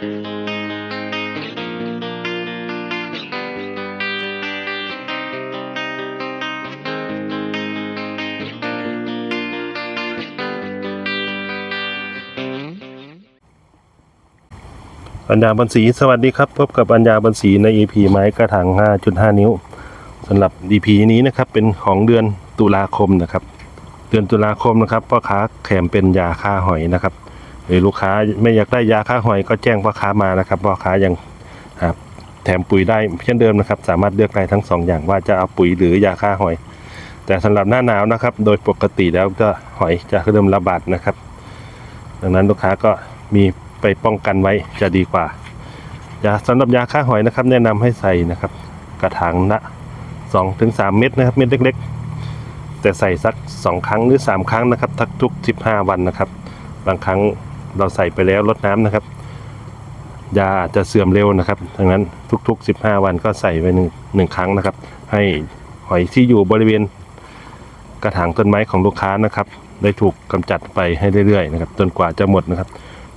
ปัญญาบันสีสวัสดีครับ พบกับปัญญาบันสีใน EP ไม้กระถาง 5.5 นิ้วสำหรับ EP นี้นะครับเป็นของเดือนตุลาคมนะครับ เดือนตุลาคมนะครับพ่อค้าแถมเป็นยาฆ่าหอยนะครับ หรือลูกค้าไม่อยากได้ยาฆ่าหอยก็แจ้งพ่อค้ามานะครับพ่อค้ายังแถมปุ๋ยได้เช่นเดิมนะครับ สามารถเลือกได้ทั้งสองอย่างว่าจะเอาปุ๋ยหรือยาฆ่าหอย แต่สำหรับหน้าหนาวนะครับ โดยปกติแล้วก็หอยจะเริ่มระบาดนะครับ ดังนั้นลูกค้าก็มีไปป้องกันไว้จะดีกว่ายาสำหรับยาฆ่าหอยนะครับ แนะนำให้ใส่นะครับ กระถางละสองถึงสามเม็ดนะครับเม็ดเล็ก ๆ แต่ใส่สักสองครั้งหรือสามครั้งนะครับทักทุกสิบห้าวันนะครับ บางครั้ง เราใส่ไปแล้วลดน้ำนะครับยาอาจจะเสื่อมเร็วนะครับดังนั้นทุกๆสิบห้าวันก็ใส่ไปหนึ่งหนึ่งครั้งนะครับ ให้หอยที่อยู่บริเวณกระถางต้นไม้ของลูกค้านะครับ ได้ถูกกำจัดไปให้เรื่อยๆนะครับจนกว่าจะหมดนะครับ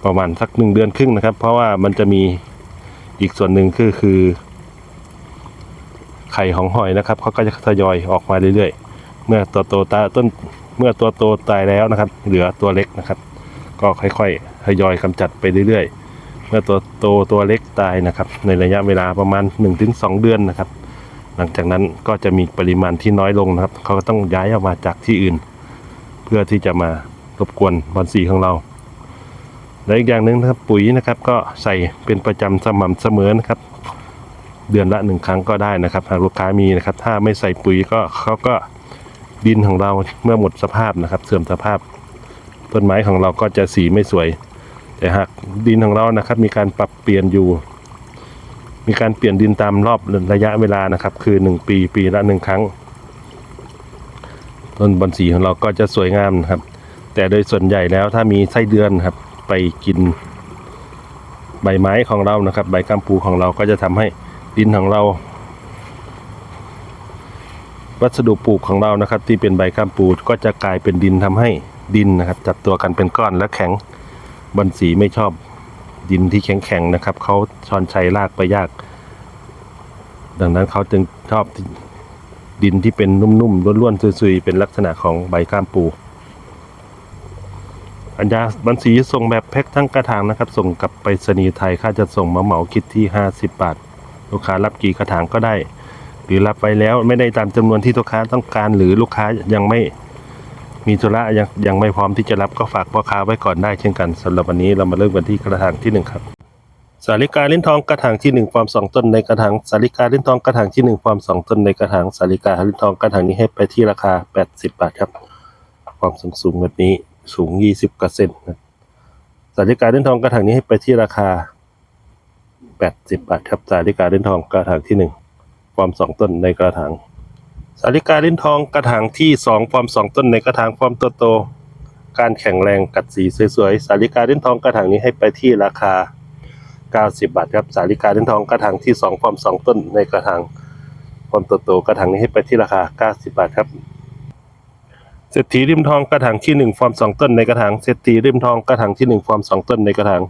ประมาณสักหนึ่งเดือนครึ่งนะครับ เพราะว่ามันจะมีอีกส่วนหนึ่งคือคือ ไข่ของหอยนะครับเขาก็จะทยอยออกมาเรื่อยๆ เมื่อตัวโตตาต้นเมื่อตัวโตตายแล้วนะครับ เหลือตัวเล็กนะครับ ก็ค่อยๆทยอยกำจัดไปเรื่อยๆ เมื่อตัวโตตัวเล็กตายนะครับ ในระยะเวลาประมาณ 1-2 เดือนนะครับ หลังจากนั้นก็จะมีปริมาณที่น้อยลงนะครับ เขาก็ต้องย้ายออกมาจากที่อื่น เพื่อที่จะมารบกวนบอลสีของเราและอีกอย่างหนึ่งนะครับปุ๋ยนะครับก็ใส่เป็นประจำสม่ำเสมอนะครับ เดือนละหนึ่งครั้งก็ได้นะครับหากลูกค้ามีนะครับ ถ้าไม่ใส่ปุ๋ยก็เขาก็ดินของเราเมื่อหมดสภาพนะครับ เสื่อมสภาพ ต้นไม้ของเราก็จะสีไม่สวย แต่หากดินของเรานะครับ มีการปรับเปลี่ยนอยู่ มีการเปลี่ยนดินตามรอบระยะเวลานะครับ คือ 1 ปีปีละหนึ่งครั้ง ต้นบอนสีของเราก็จะสวยงามนะครับ แต่โดยส่วนใหญ่แล้วถ้ามีไส้เดือนครับ ไปกินใบไม้ของเรานะครับ ใบกัมปูของเราก็จะทำให้ดินของเรา วัสดุปลูกของเรานะครับ ที่เป็นใบกัมปูก็จะกลายเป็นดินทำให้ ดินนะครับ จับตัวกันเป็นก้อนและแข็งบอนสีไม่ชอบดินที่แข็งๆนะครับเขาชอนชัยลากไปยาก ดังนั้นเขาจึงชอบดินที่เป็นนุ่มๆล้วนๆซุยๆเป็นลักษณะของใบก้ามปูอัญญาบันสีส่งแบบแพ็คทั้งกระถางนะครับ ส่งกับไปรษณีย์ไทยค่าจะส่งมาเหมาคิดที่ 50 บาท ลูกค้ารับกี่กระถางก็ได้ หรือรับไปแล้วไม่ได้ตามจำนวนที่ลูกค้าต้องการหรือลูกค้ายังไม่ มีธุระยังยังไม่พร้อมที่จะรับก็ฝากพ่อค้าไว้ก่อนได้เช่นกันสำหรับวันนี้เรามาเริ่มกันที่กระถางที่หนึ่งครับ สาลิกาลิ้นทองกระถางที่หนึ่งฟอร์มสองต้นในกระถางสาลิกาลิ้นทองกระถางที่หนึ่งฟอร์มสองต้นในกระถางสาลิกาลิ้นทองกระถางนี้ให้ไปที่ราคา 80 บาทครับ ความสูงสูงแบบนี้สูง 20กว่าเซนนะสาลิกาลิ้นทองกระถางนี้ให้ไปที่ราคา 80 บาทครับสาลิกาลิ้นทองกระถางที่หนึ่งฟอร์มสองต้นในกระถาง สาลิกาลิ้นทองกระถางที่สองฟอร์มสองต้นในกระถางฟอร์มโตๆการแข็งแรงกัดสีสวยๆ สาลิกาลิ้นทองกระถางนี้ให้ไปที่ราคา 90 บาทครับ สาลิกาลิ้นทองกระถางที่2ฟอร์ม2ต้นในกระถางฟอร์มโตๆกระถางนี้ให้ไปที่ราคา 90 บาทครับเศรษฐีริมทองกระถางที่1ฟอร์ม2ต้นในกระถางเศรษฐีริมทองกระถางที่1ฟอร์ม2ต้นในกระถาง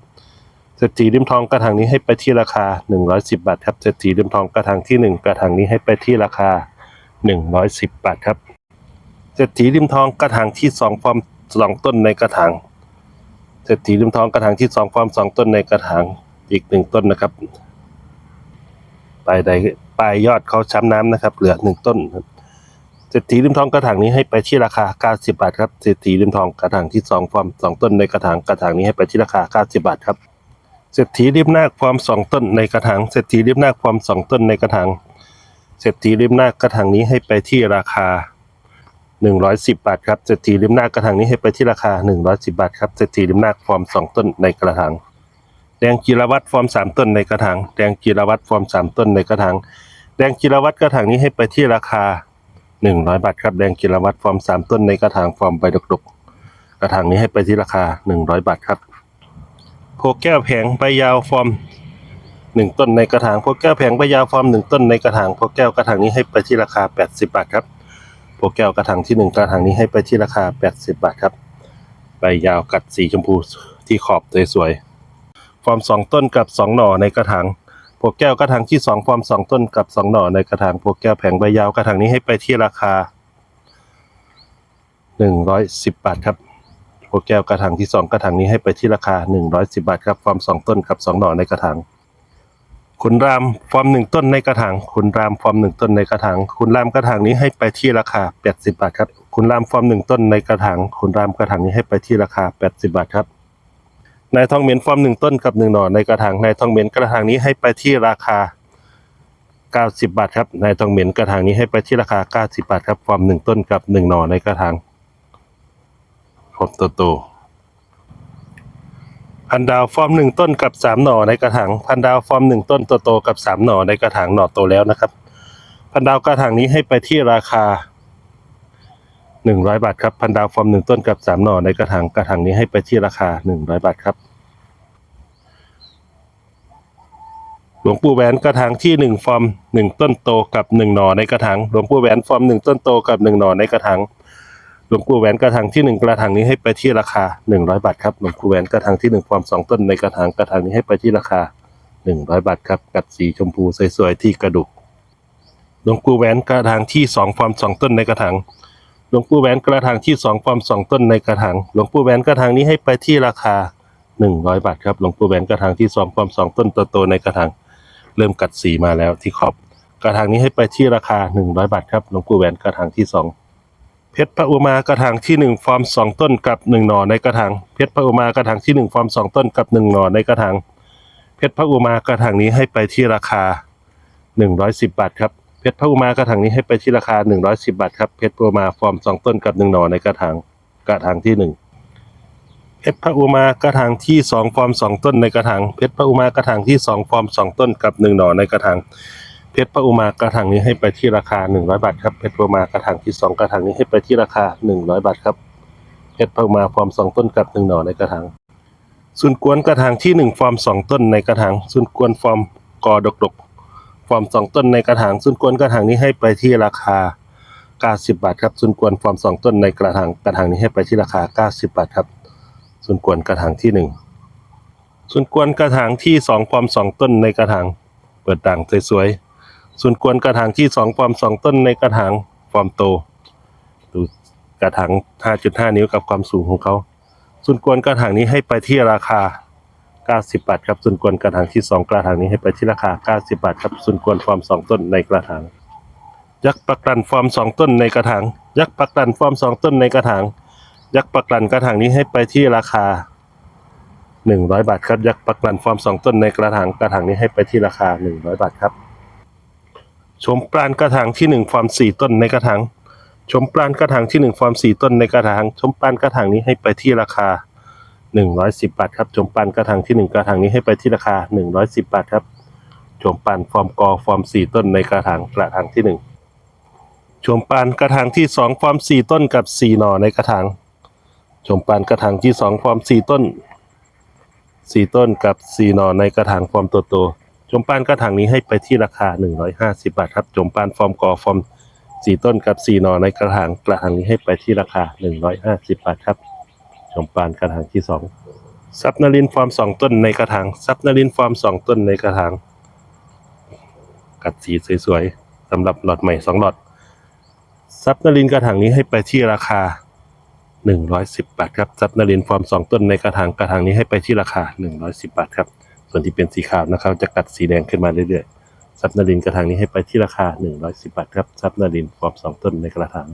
เศรษฐีริมทองกระถางนี้ให้ไปที่ราคา 110 บาทครับเศรษฐีริมทองกระถางที่ 1 กระถางนี้ให้ไปที่ราคา 110 บาทครับเศรษฐีริมทองกระถางที่2ฟอร์ม2ต้นในกระถางเศรษฐีริมทองกระถางที่2ฟอร์ม2ต้นในกระถางอีกหนึ่งต้นนะครับปลายใดปลายยอดเขาช้ำน้ำนะครับ เหลือหนึ่งต้นครับเศรษฐีริมทองกระถางนี้ให้ไปที่ราคา 90 บาทครับเศรษฐีริมทองกระถางที่2ฟอร์ม2ต้นในกระถางกระถางนี้ให้ไปที่ราคา 90 บาทครับเศรษฐีริมนาคฟอร์ม2ต้นในกระถางเศรษฐีริมนาคฟอร์ม2ต้นในกระถาง เศรษฐีริมนากระถางนี้ให้ไปที่ราคา 110 บาทครับเศรษฐีริมนากระถางนี้ให้ไปที่ราคา 110 บาทครับเศรษฐีริมนาฟอร์ม 2 ต้นในกระถางแดงจิรวัตรฟอร์มสามต้นในกระถางแดงจิรวัตรฟอร์มสามต้นในกระถางแดงจิรวัตรกระถางนี้ให้ไปที่ราคาหนึ่งร้อยบาทครับแดงจิรวัตรฟอร์มสามต้นในกระถางฟอร์มใบดกดกๆกระถางนี้ให้ไปที่ราคาหนึ่งร้อยบาทครับโพแก้วแผงใบยาวฟอร์ม หนึ่งต้นในกระถางโพแก้วแผงใบยาวฟอร์มหนึ่งต้นในกระถางโพแก้วกระถางนี้ให้ไปที่ราคาแปดสิบบาทครับโพแก้วกระถางที่หนึ่งกระถางนี้ให้ไปที่ราคาแปดสิบบาทครับใบยาวกัดสีชมพูที่ขอบสวยๆฟอร์มสองต้นกับสองหน่อในกระถางพวกแก้วกระถางที่สองฟอร์มสองต้นกับสองหน่อในกระถางพวกแก้วแผงใบยาวกระถางนี้ให้ไปที่ราคาหนึ่งร้อยสิบบาทครับพวกแก้วกระถางที่สองกระถางนี้ให้ไปที่ราคาหนึ่งร้อยสิบบาทครับฟอร์มสองต้นกับสองหน่อในกระถาง ขุนรามฟอร์มหนึ่งต้นในกระถางขุนรามฟอร์มหนึ่งต้นในกระถางขุนรามกระถางนี้ให้ไปที่ราคาแปดสิบบาทครับขุนรามฟอร์มหนึ่งต้นในกระถางขุนรามกระถางนี้ให้ไปที่ราคาแปดสิบบาทครับนายทองเหม็นฟอร์มหนึ่งต้นกับหนึ่งหน่อในกระถางนายทองเหม็นกระถางนี้ให้ไปที่ราคาเก้าสิบบาทครับนายทองเหม็นกระถางนี้ให้ไปที่ราคาเก้าสิบบาทครับฟอร์มหนึ่งต้นกับหนึ่งหน่อในกระถางฟอร์มโต พันดาวฟอร์มหนึ่งต้นกับสามหน่อในกระถางพันดาวฟอร์มหนึ่งต้นโตๆกับสามหน่อในกระถางหน่อโตแล้วนะครับ พันดาวกระถางนี้ให้ไปที่ราคาหนึ่งร้อยบาทครับพันดาวฟอร์มหนึ่งต้นกับสามหน่อในกระถางกระถางนี้ให้ไปที่ราคาหนึ่งร้อยบาทครับหลวงปู่แหวนกระถางที่หนึ่งฟอร์มหนึ่งต้นโตกับหนึ่งหน่อในกระถางหลวงปู่แหวนฟอร์มหนึ่งต้นโตกับหนึ่งหน่อในกระถาง ลวงปู่แหวนกระถางที่หนึ่งกระถางนี้ให้ไปที่ราคาหนึ่งร้อยบาทครับหลวงปู่แหวนกระถางที่หนึ่งฟอร์มสองต้นในกระถางกระถางนี้ให้ไปที่ราคาหนึ่งร้อยบาทครับกัดสีชมพูสวยๆที่กระดูกหลวงปู่แหวนกระถางที่สองฟอร์มสองต้นในกระถางหลวงปู่แหวนกระถางที่สองฟอร์มสองต้นในกระถางหลวงปู่แหวนกระถางนี้ให้ไปที่ราคาหนึ่งร้อยบาทครับหลวงปู่แหวนกระถางที่สองฟอร์มสองต้นโตๆในกระถางเริ่มกัดสีมาแล้วที่ขอบ กระถางนี้ให้ไปที่ราคาหนึ่งร้อยบาทครับหลวงปู่แหวนกระถางที่สอง เพชรพระอุมากระถางที่หนึ่งฟอร์มสองต้นกับหนึ่งหน่อในกระถางเพชรพระอุมากระถางที่หนึ่งฟอร์มสองต้นกับหนึ่งหน่อในกระถางเพชรพระอุมากระถางนี้ให้ไปที่ราคาหนึ่งร้อยสิบบาทครับเพชรพระอุมากระถางนี้ให้ไปที่ราคาหนึ่งร้อยสิบบาทครับเพชรพระอุมาฟอร์มสองต้นกับหนึ่งหน่อในกระถางกระถางที่หนึ่งเพชรพระอุมากระถางที่สองฟอร์มสองต้นในกระถางเพชรพระอุมากระถางที่สองฟอร์มสองต้นกับหนึ่งหน่อในกระถาง เพชรพระอุมากระถางนี้ให้ไปที่ราคาหนึ่งร้อยบาทครับเพชรพระอุมากระถางที่สองกระถางนี้ให้ไปที่ราคาหนึ่งร้อยบาทครับเพชรพระอุมาฟอร์มสองต้นกับหนึ่งหน่อในกระถางส่วนกวนกระถางที่หนึ่งฟอร์มสองต้นในกระถางส่วนกวนฟอร์มกอดกดกฟอร์มสองต้นในกระถางส่วนกวนกระถางนี้ให้ไปที่ราคาเก้าสิบบาทครับส่วนกวนฟอร์มสองต้นในกระถางกระถางนี้ให้ไปที่ราคาเก้าสิบบาทครับส่วนกวนกระถางที่หนึ่งส่วนกวนกระถางที่สองฟอร์มสองต้นในกระถางเปิดด่างสวยๆ ส่วนกวนกระถางที่สองฟอร์มสองต้นในกระถางฟอร์มโต ดูกระถาง 5.5 นิ้วกับความสูงของเขา ส่วนกวนกระถางนี้ให้ไปที่ราคา 90 บาทครับ ส่วนกวนกระถางที่สองกระถางนี้ให้ไปที่ราคา 90 บาทครับ ส่วนกวนฟอร์มสองต้นในกระถาง ยักษ์ปักลันฟอร์มสองต้นในกระถาง ยักษ์ปักลันฟอร์มสองต้นในกระถาง ยักษ์ปักลันกระถางนี้ให้ไปที่ราคา 100 บาทครับ ยักษ์ปักลันฟอร์มสองต้นในกระถาง กระถางนี้ให้ไปที่ราคา 100 บาทครับ ชมปรานกระถางที่หนึ่งฟอร์มสี่ต้นในกระถางชมปรานกระถางที่หนึ่งฟอร์มสี่ต้นในกระถางชมปรานกระถางนี้ให้ไปที่ราคาหนึ่งร้อยสิบบาทครับชมปรานกระถางที่หนึ่งกระถางนี้ให้ไปที่ราคาหนึ่งร้อยสิบบาทครับชมปรานฟอร์มกอฟอร์มสี่ต้นในกระถางกระถางที่หนึ่งชมปรานกระถางที่สองฟอร์มสี่ต้นกับสี่หน่อในกระถางชมปรานกระถางที่สองฟอร์มสี่ต้นสี่ต้นกับสี่หน่อในกระถางฟอร์มโตโต จมปานกระถางนี้ให้ไปที่ราคา 150 บาทครับ จมปานฟอร์มกอฟอร์มสี่ต้นกับสี่นอในกระถางกระถางนี้ให้ไปที่ราคา 150 บาทครับจมปานกระถางที่สองซับนารินฟอร์มสองต้นในกระถางซับนารินฟอร์มสองต้นในกระถาง กัดสีสวยๆสำหรับหลอดใหม่สองหลอดซับนารินกระถางนี้ให้ไปที่ราคา 110 บาทครับซับนารินฟอร์มสองต้นในกระถางกระถางนี้ให้ไปที่ราคา 110 บาทครับ ส่วนที่เป็นสีขาวนะครับ จะกัดสีแดงขึ้นมาเรื่อยๆซับนารินกระถางนี้ให้ไปที่ราคา 110 บาทครับซับนารินฟอร์มสองต้นในกระถาง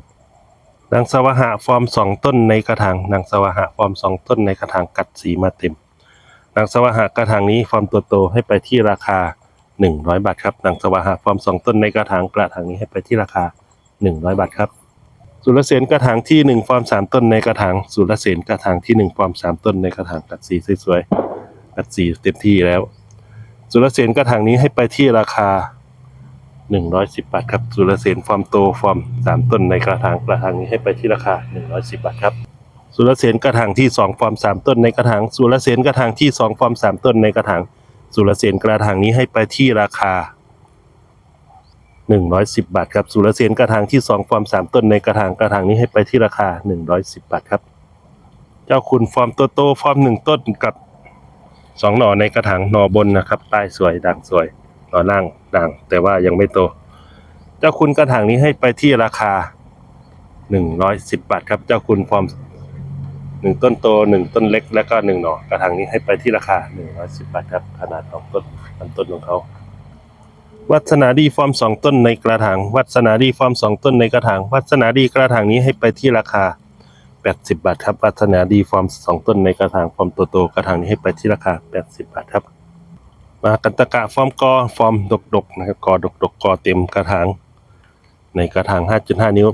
นางสวหะฟอร์มสองต้นในกระถางนางสวหะฟอร์มสองต้นในกระถางกัดสีมาเต็มนางสวหะกระถางนี้ฟอร์มตัวโตให้ไปที่ราคา 100 บาทครับนางสวหะฟอร์มสองต้นในกระถางกระถางนี้ให้ไปที่ราคา 100 บาทครับสุรเสนกระถางที่หนึ่งฟอร์มสามต้นในกระถางสุรเสนกระถางที่หนึ่งฟอร์มสามต้นในกระถางกัดสีสวยัดสีเต็มที่แล้วสุรเสนกระถางนี้ให้ไปที่ราคา 110 บาทครับสุรเสนฟอร์มโตฟอร์มสามต้นในกระถางกระถางนี้ให้ไปที่ราคา 110 บาทครับสุรเสนกระถางที่สองฟอร์มสามต้นในกระถางสุรเสนกระถางที่สองฟอร์มสามต้นในกระถางสุรเสนกระถางนี้ให้ไปที่ราคา 110 บาทครับสุรเสนกระถางที่สองฟอร์มสามต้นในกระถางกระถางนี้ให้ไปที่ราคา 110 บาทครับ เจ้าคุณฟอร์มโตโตฟอร์มหนึ่งต้นกับ สองหน่อในกระถางหน่อบนนะครับใต้สวยด่างสวยหน่อล่างด่าง แต่ว่ายังไม่โต เจ้าคุณกระถางนี้ให้ไปที่ราคาหนึ่งร้อยสิบบาทครับเจ้าคุณความหนึ่งต้นโตหนึ่งต้นเล็กแล้วก็หนึ่งหน่อกระถางนี้ให้ไปที่ราคาหนึ่งร้อยสิบบาทครับขนาดของต้นลำต้นของเขาวัฒนาดีฟอร์มสองต้นในกระถางวัฒนาดีฟอร์มสองต้นในกระถางวัฒนาดีกระถางนี้ให้ไปที่ราคา 80 บาทครับวัฒนาดีฟอร์มสองต้นในกระถางฟอร์มโตๆกระถางนี้ให้ไปที่ราคา 80 บาทครับ มากันตะกะฟอร์มกอฟอร์มดกๆนะครับกอดกๆกอเต็มกระถางในกระถาง 5.5 นิ้ว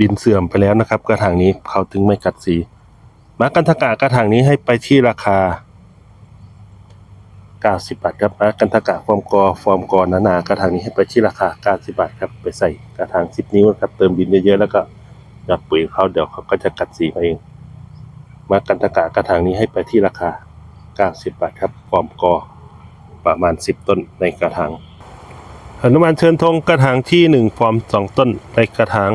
ดินเสื่อมไปแล้วนะครับ กระถางนี้เขาถึงไม่กัดสี มากันตะกะกระถางนี้ให้ไปที่ราคา 90 บาทครับมากันตะกะฟอร์มกอฟอร์มกอหนาๆกระถางนี้ให้ไปที่ราคา 90 บาทครับไปใส่กระถาง 10 นิ้วนะครับเติมดินเยอะๆแล้วก็ หยอดปุ๋ยเขาเดี๋ยวเขาก็จะกัดสีมาเอง มากันตะกะกระถางนี้ให้ไปที่ราคา 90 บาทครับฟอร์มกอประมาณ 10 ต้นในกระถางหนุมานเชิญธงกระถางที่ 1 ฟอร์ม 2 ต้นในกระถาง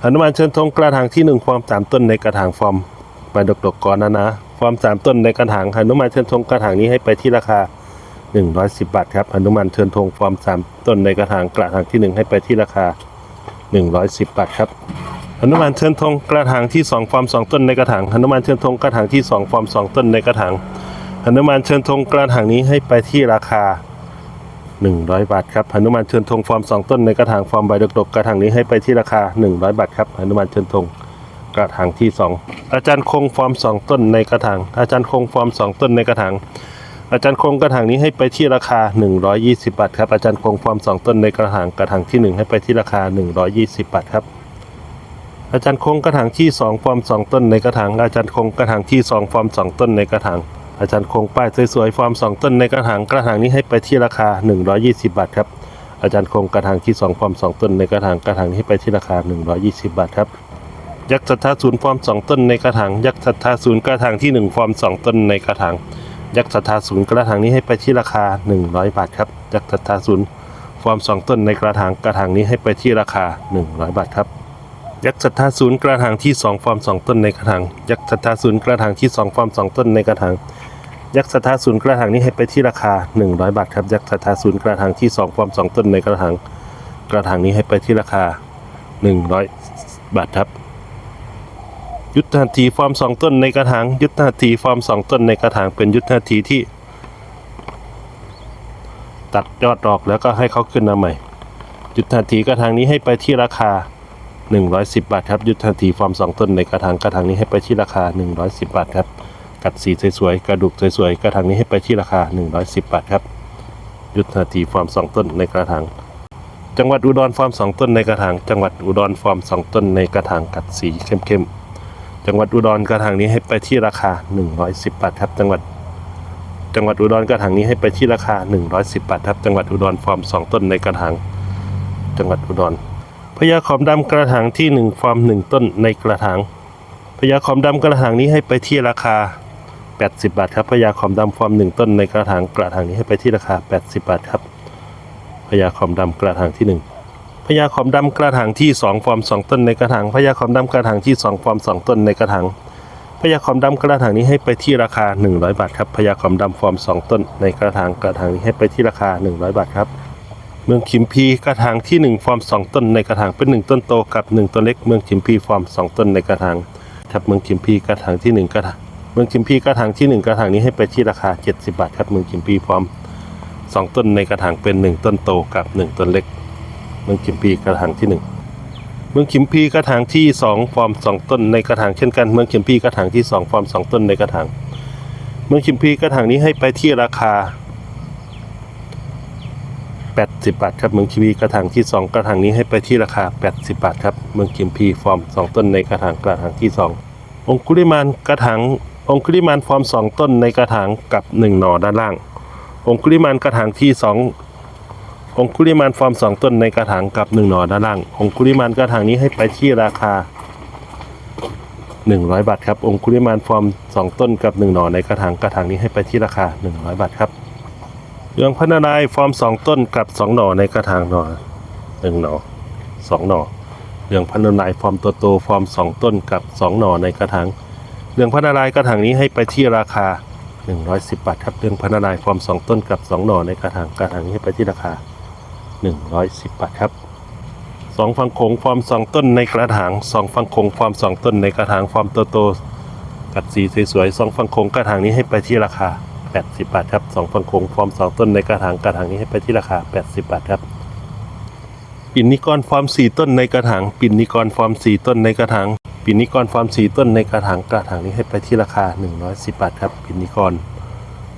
หนุมานเชิญธงกระถางที่ 1 ฟอร์ม 3 ต้นในกระถางฟอร์มใบดกๆก่อนนะนะฟอร์ม 3 ต้นในกระถางหนุมานเชิญธงกระถางนี้ให้ไปที่ราคา 110 บาทครับหนุมานเชิญธงฟอร์ม 3 ต้นในกระถางกระถางที่ 1 ให้ไปที่ราคา 110บาทครับหนุมานเชิญธงกระถางที่2ฟอร์ม2ต้นในกระถางหนุมานเชิญธงกระถางที่2ฟอร์ม2ต้นในกระถางหนุมานเชิญธงกระถางนี้ให้ไปที่ราคา 100 บาทครับหนุมานเชิญธงฟอร์ม2ต้นในกระถางฟอร์มใบดกๆกระถางนี้ให้ไปที่ราคา 100 บาทครับหนุมานเชิญธงกระถางที่ 2 อาจารย์คงฟอร์ม2ต้นในกระถางอาจารย์คงฟอร์ม2ต้นในกระถาง อาจารย์คงกระถางนี้ให้ไปที่ราคา 120 บาทครับ อาจารย์คงฟอร์ม2ต้นในกระถางกระถางที่ 1 ให้ไปที่ราคา 120 บาทครับ อาจารย์คงกระถางที่ 2 ฟอร์ม 2 ต้นในกระถาง อาจารย์คงกระถางที่ 2 ฟอร์ม 2 ต้นในกระถาง อาจารย์คงป้ายสวยๆ ฟอร์ม 2 ต้นในกระถาง กระถางนี้ให้ไปที่ราคา 120 บาทครับ อาจารย์คงกระถางที่ 2 ฟอร์ม 2 ต้นในกระถาง กระถางนี้ให้ไปที่ราคา 120 บาทครับยักษ์สัทธาศูนย์ฟอร์ม 2 ต้นในกระถาง ยักษ์สัทธาศูนย์กระถางที่ 1 ฟอร์ม 2 ต้นในกระถาง ยักษ์สัทธาศูนย์กระถางนี้ให้ไปที่ราคา 100 บาทครับยักษ์สัทธาศูนย์ฟอร์ม2ต้นในกระถางกระถางนี้ให้ไปที่ราคา 100 บาทครับยักษ์ศรัทธาศูนย์กระถางที่2ฟอร์ม2ต้นในกระถางยักษ์ศรัทธาศูนย์กระถางที่2ฟอร์ม2ต้นในกระถางยักษ์ศรัทธาศูนย์กระถางนี้ให้ไปที่ราคา 100 บาทครับยักษ์ศรัทธาศูนย์กระถางที่2ฟอร์ม2ต้นในกระถางกระถางนี้ให้ไปที่ราคา 100 บาทครับ ยุทธหัตถีฟอร์ม2ต้นในกระถางยุทธหัตถีฟอร์ม2ต้นในกระถางเป็นยุทธหัตถีที่ ตัดยอดดอกแล้วก็ให้เขาขึ้นมาใหม่ ยุทธหัตถีกระถางนี้ให้ไปที่ราคา 110 บาทครับ ยุทธนาทีฟอร์ม2ต้นในกระถางกระถางนี้ให้ไปที่ราคา 110 บาทครับกัดสีสวยๆกระดูกสวยๆกระถางนี้ให้ไปที่ราคา 110 บาทครับ ยุทธนาทีฟอร์ม2ต้นในกระถางจังหวัดอุดรฟอร์ม2ต้นในกระถางจังหวัดอุดรฟอร์ม2ต้นในกระถางกัดสีเข้มๆ จังหวัดอุดรกระถางนี้ให้ไปที่ราคา 110 บาทครับจังหวัด จังหวัดอุดรกระถางนี้ให้ไปที่ราคา 110 บาทครับจังหวัดอุดรฟอร์ม 2 ต้นในกระถางจังหวัดอุดรพญาขอมดำกระถางที่หนึ่งฟอร์มหนึ่งต้นในกระถางพญาขอมดำกระถางนี้ให้ไปที่ราคา 80 บาทครับพญาขอมดำฟอร์มหนึ่งต้นในกระถางกระถางนี้ให้ไปที่ราคา 80 บาทครับพญาขอมดำกระถางที่หนึ่ง พญาขอมดำกระถางที่สองฟอร์มสองต้นในกระถางพญาขอมดำกระถางที่สองฟอร์มสองต้นในกระถางพญาขอมดำกระถางนี้ให้ไปที่ราคา 100 บาทครับพญาขอมดำฟอร์มสองต้นในกระถางกระถางนี้ให้ไปที่ราคา 100 บาทครับเมืองขิมพีกระถางที่ 1 ฟอร์ม 2 ต้นในกระถางเป็น 1 ต้นโตกับ 1 ต้นเล็ก เมืองขิมพีฟอร์ม 2 ต้นในกระถางครับเมืองขิมพีกระถางที่ 1 กระถางเมืองขิมพีกระถางที่ 1 กระถางนี้ให้ไปที่ราคา 70 บาทครับเมืองขิมพีฟอร์ม 2 ต้นในกระถางเป็น 1 ต้นโตกับ 1 ต้นเล็ก เมืองขิมพีกระถางที่ 1 เมืองขิมพีกระถางที่ 2 ฟอร์ม 2 ต้นในกระถางเช่นกัน เมืองขิมพีกระถางที่ 2 ฟอร์ม 2 ต้นในกระถาง เมืองขิมพีกระถางนี้ให้ไปที่ราคา 80 บาทครับ เมืองคิมพีกระถางที่ 2 กระถางนี้ให้ไปที่ราคา 80 บาทครับ เมืองคิมพีฟอร์ม 2 ต้นในกระถางกระถางที่ 2 องคุลิมานกระถางองคุลิมานฟอร์ม 2 ต้นในกระถางกับ 1 หน่อด้านล่าง องคุลิมานกระถางที่ 2 องคุลิมานฟอร์ม 2 ต้นในกระถางกับ1หน่อด้านล่าง องคุลิมานกระถางนี้ให้ไปที่ราคา 100 บาทครับ องคุลิมานฟอร์ม 2 ต้นกับ 1 หน่อในกระถางกระถางนี้ให้ไปที่ราคา 100 บาทครับเรื่องพันนายฟอร์มสองต้นกับสองหน่อในกระถางหน่อหนึ่งหน่อสองหน่อเรื่องพันนายฟอร์มตัวโตฟอร์มสองต้นกับสองหน่อในกระถางเรื่องพันนายกระถางนี้ให้ไปที่ราคา110 บาทครับเรื่องพันนายฟอร์มสองต้นกับสองหน่อในกระถางกระถางนี้ให้ไปที่ราคา 110 บาทครับสองฟังโขงฟอร์มสองต้นในกระถางสองฟังโขงฟอร์มสองต้นในกระถางฟอร์มโตโตกัดสีสวยๆสองฟังโขงกระถางนี้ให้ไปที่ราคา 80 บาทครับสองฟังโขงฟอร์มสองต้นในกระถางกระถางนี้ให้ไปที่ราคา 80 บาทครับปิ่นนิกรฟอร์มสี่ต้นในกระถางปิ่นนิกรฟอร์มสี่ต้นในกระถางปิ่นนิกรฟอร์มสี่ต้นในกระถางกระถางนี้ให้ไปที่ราคา 110 บาทครับปิ่นนิกร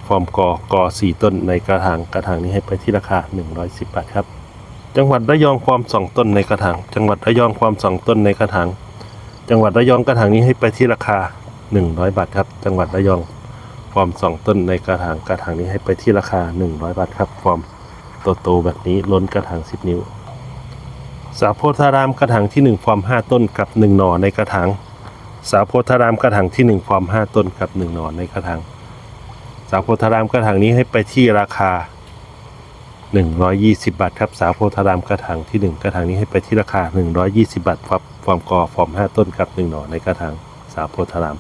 ฟอร์มกอกอสี่ต้นในกระถางกระถางนี้ให้ไปที่ราคา 110 บาทครับ จังหวัดระยองฟอร์มสองต้นในกระถาง จังหวัดระยองฟอร์มสองต้นในกระถาง จังหวัดระยองกระถางนี้ให้ไปที่ราคา 100 บาทครับ จังหวัดระยองฟอร์มสองต้นในกระถางกระถางนี้ให้ไปที่ราคา 100 บาทครับฟอร์มโตๆแบบนี้ล้นกระถาง 10 นิ้ว สาโพธารามกระถางที่ 1 ฟอร์ม 5 ต้นกับ 1 หน่อในกระถาง สาโพธารามกระถางที่ 1 ฟอร์ม 5 ต้นกับ 1 หน่อในกระถาง สาโพธารามกระถางนี้ให้ไปที่ราคา 120 บาทครับสาโพธารามกระถางที่ 1 กระถางนี้ให้ไปที่ราคา 120 บาทครับฟอร์มกอฟอร์ม 5 ต้นกับ1หน่อในกระถางสาโพธาราม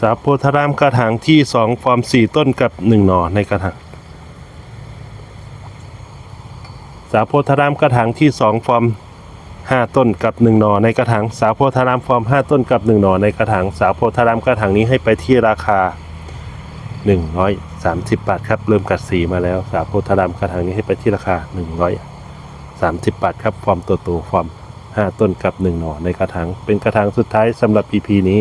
สาโพธารามกระถางที่ 2 ฟอร์ม 4 ต้นกับ 1 หน่อในกระถางสาโพธารามกระถางที่ 2 ฟอร์ม5 ต้นกับ 1 หน่อในกระถางสาโพธารามฟอร์ม 5 ต้นกับ 1 หน่อในกระถางสาโพธารามกระถางนี้ให้ไปที่ราคา 130 บาทครับ เริ่มกัดสีมาแล้วสาโพธารามกระถางนี้ให้ไปที่ราคา 130 บาทครับฟอร์มตัวโตฟอร์ม5 ต้นกับ 1 หน่อในกระถางเป็นกระถางสุดท้ายสำหรับ EP นี้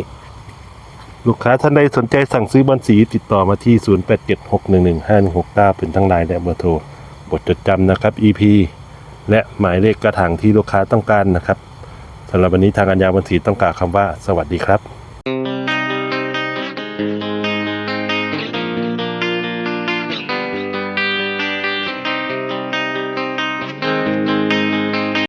ลูกค้าท่านใดสนใจสั่งซื้อบอลสีติดต่อมาที่ 0876115169 เป็นทั้งไลน์และเบอร์โทรบทจดจำนะครับ EP และหมายเลขกระถางที่ลูกค้าต้องการนะครับสำหรับวันนี้ทางอัญญาบันสีต้องกล่าวคำว่า สวัสดีครับ